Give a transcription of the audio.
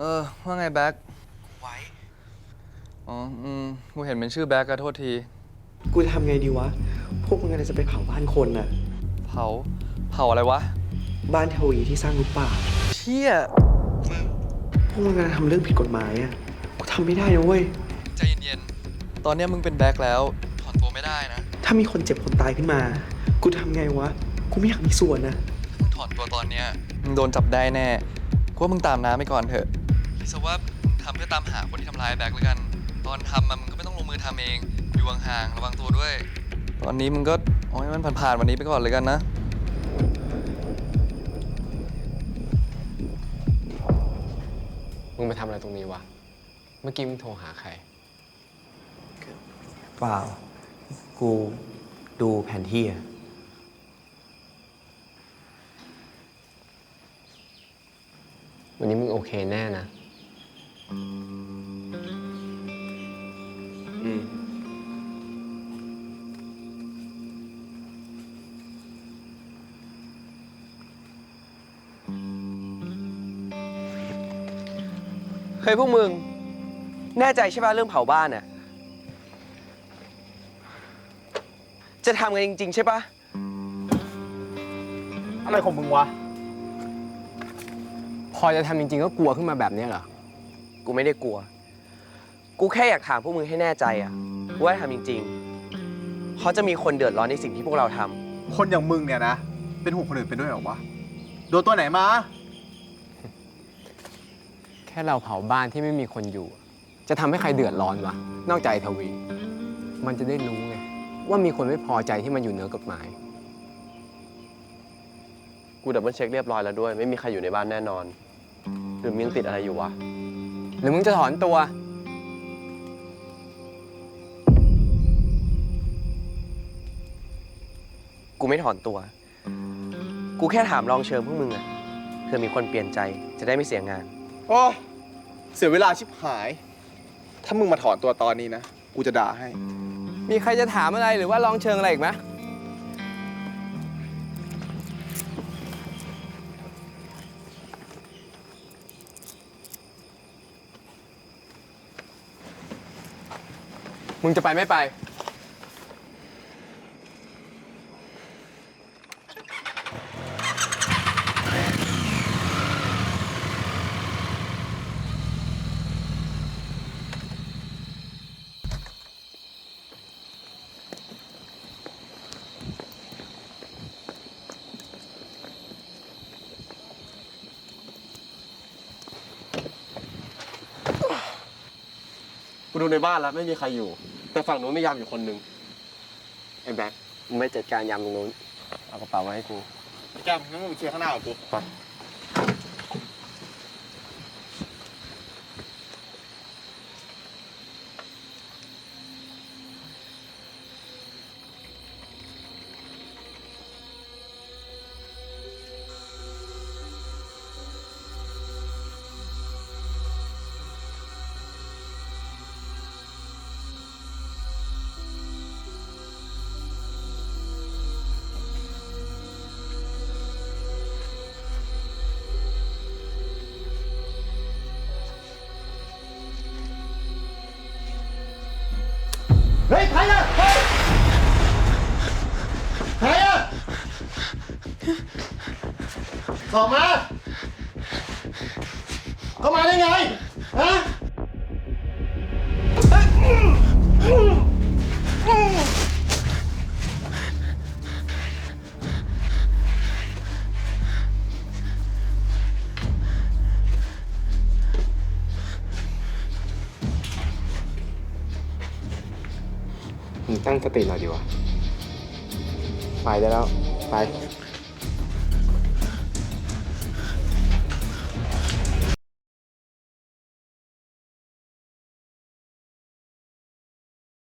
เออ ว่าไงแบ็คไว้ อ๋อ อืม กูเห็นเป็นชื่อแบ็คอะโทษที กูจะทำไงดีวะ พวกมึงกำลังจะไปเผาบ้านคนน่ะ เผา เผาอะไรวะ บ้านทวีที่สร้างรูปป่า เชี่ย พวกมึงกำลังทำเรื่องผิดกฎหมายอะ กูทำไม่ได้นะเว้ย ใจเย็นๆ ตอนเนี้ยมึงเป็นแบ็คแล้ว ถอนตัวไม่ได้นะ ถ้ามีคนเจ็บคนตายขึ้นมา กูทำไงวะ กูไม่อยากมีส่วนนะมึงถอนตัวตอนเนี้ยมึงโดนจับได้แน่กูว่ามึงตามน้ำไปก่อนเถอะ คิดซะว่ามึงทำเพื่อตามหาคนที่ทำร้ายแบ็คแล้วกัน ตอนทำอะมึงก็ไม่ต้องลงมือทำเอง อยู่ห่างๆระวังตัวด้วย ตอนนี้มึงก็โอ้ยมันผ่านๆวันนี้ไปก่อนเลยกันนะมึงไปทำอะไรตรงนี้วะ เมื่อกี้มึงโทรหาใคร เปล่า กูดูแผนที่อะวันนี้มึงโอเคแน่นะ อืม เฮ้ยพวกมึง แน่ใจใช่ป่ะเรื่องเผาบ้านน่ะ จะทำกันจริง ๆ ใช่ป่ะ อะไรของมึงวะ พอจะทำจริงๆก็กลัวขึ้นมาแบบเนี้ยเหรอ กูไม่ได้กลัว กูแค่อยากถามพวกมึงให้แน่ใจอะว่าทำจริงๆเพราะจะมีคนเดือดร้อนในสิ่งที่พวกเราทำคนอย่างมึงเนี่ยนะ เป็นห่วงคนอื่นเป็นด้วยเหรอวะ โดนตัวไหนมา แค่เราเผาบ้านที่ไม่มีคนอยู่ จะทำให้ใครเดือดร้อนวะ นอกจากไอ้ทวี มันจะได้รู้ไงว่ามีคนไม่พอใจที่มันอยู่เหนือกฎหมาย กูดับเบิลเช็คเรียบร้อยแล้วด้วย ไม่มีใครอยู่ในบ้านแน่นอน หรือมึงยังติดอะไรอยู่วะห รือมึงจะถอนตัว กูไม่ถอนตัว กูแค่ถามลองเชิงพวกมึงอะเผื่อมีคนเปลี่ยนใจจะได้ไม่เสียงาน โอ้เสียเวลาชิบหาย ถ้ามึงมาถอนตัวตอนนี้นะ กูจะด่าให้ มีใครจะถามอะไรหรือว่าลองเชิงอะไรอีกไหม มึงจะไปไม่ไป กูดูในบ้านแล้วไม่มีใครอยู่ แต่ฝั่งนู้นมียามอยู่คนหนึ่งไอ้แบ็คมึงไม่จัดการยามตรงนู้นเอากระเป๋ามาให้กูแกมงั้นมึงเคลียร์ข้างหน้ากั เฮ้ยใครอะเฮ้ยใครอะออกมาเข้ามาได้ไง ฮะ ตั้งสติหน่อยดีวะไปได้แล้ว ไป